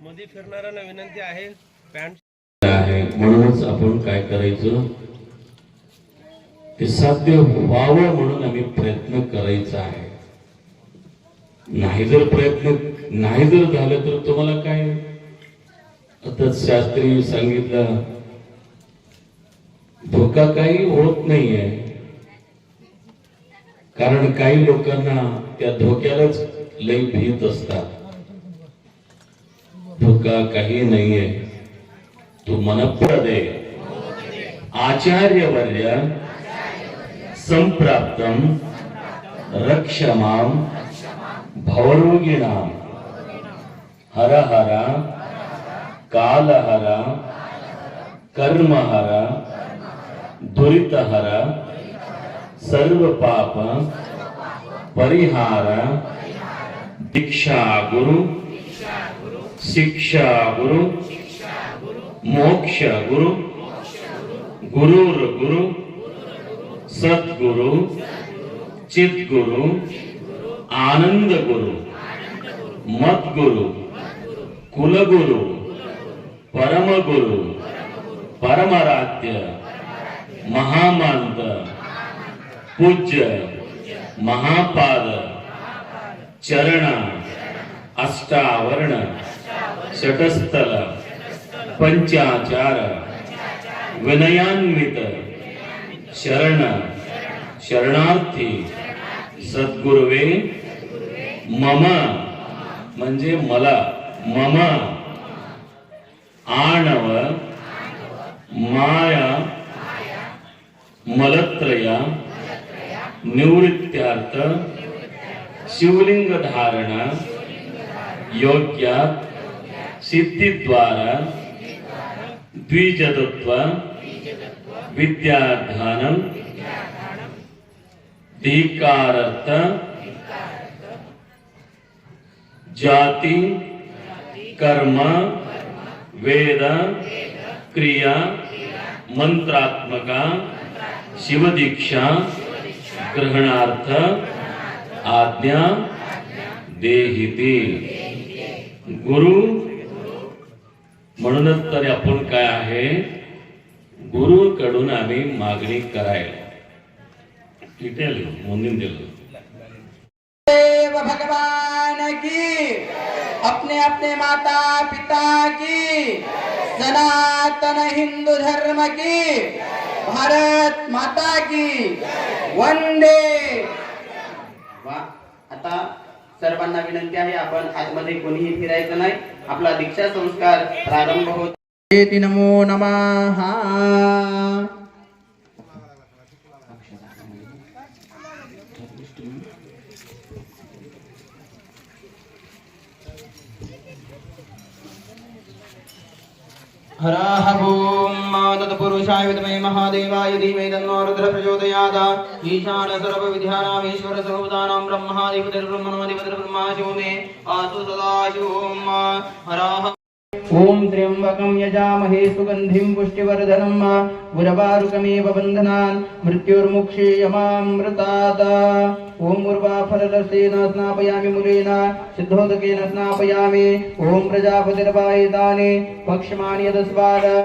मध्ये विनंती आहे पॅन्ट आहे. म्हणूनच आपण काय करायचं? ते साध्य व्हावं म्हणून आम्ही प्रयत्न करायचा आहे. नाही जर प्रयत्न नाही जर झालं तर तुम्हाला काय? आता शास्त्री सांगितलं धोका काही होत नाहीये. कारण काही लोकांना त्या धोक्यालाच लई भीत असतात. धोका काही नाहीये. तू मनप्रदे आचार्यवर्य संप्राप्त रक्षमाम भवरोगिणाम. हर हरा కాలహర కర్మహర దురితహర సర్వపాప పరిహార దీక్షాగురు శిక్షాగురు శిక్షా గురు మోక్ష గురు గురుర్ గురు సద్గురు చిద్గురు ఆనందగురు మద్గురు కులగురు परमगुरु गुरु परमराध्य महामंत पूज्य महापाद चरण अष्टावर्ण षटस्थल पंचाचार विनयान्वित शरण शरणार्थी सद्गुरुवे मम म्हणजे मला मम आणव माया मलत्रया निवृत्त्यार्थ शिवलिंग धारण योग्य सिद्धिद्वारा द्विजतत्व विद्याधानं धिकारर्थ जाति कर्म वेद क्रिया मंत्रात्मका शिवदीक्षा ग्रहणार्थ आज्ञा देहिते. गुरु म्हणूनच तर आपण काय आहे? गुरुकडून आम्ही मागणी करायला. इथे आलो दिलं. भगवान की अपने अपने माता पिता की। सनातन हिंदू धर्म की। भारत माता की। वंदे। वा आता सर्वांना विनंती आहे आपण आतमध्ये कोणीही फिरायचं नाही. आपला दीक्षा संस्कार प्रारंभ होत नमो नमः. हराः भूम् तत्पुरुषाय विद्महे महादेवाय धीमहि तन्नो रुद्र प्रचोदयात्। ईशान सर्वविद्यानाम् ईश्वर सर्वभूतानां ब्रह्माधिपतिर्ब्रह्मणोऽधिपतिर्ब्रह्मा मे आसु सदा हराह हराः ॐ त्र्यम्बकं यजामहे सुगन्धिं पुष्टिवर्धनं गुरवारुकमेव बन्धनान् मृत्युर्मुक्षेयमामृतात् ॐ उर्वाफलरसेन स्नापयामि मुलेन सिद्धोदकेन स्नापयामि। ॐ प्रजापतिर्वायितानि पक्ष्माणि यदस्वाद।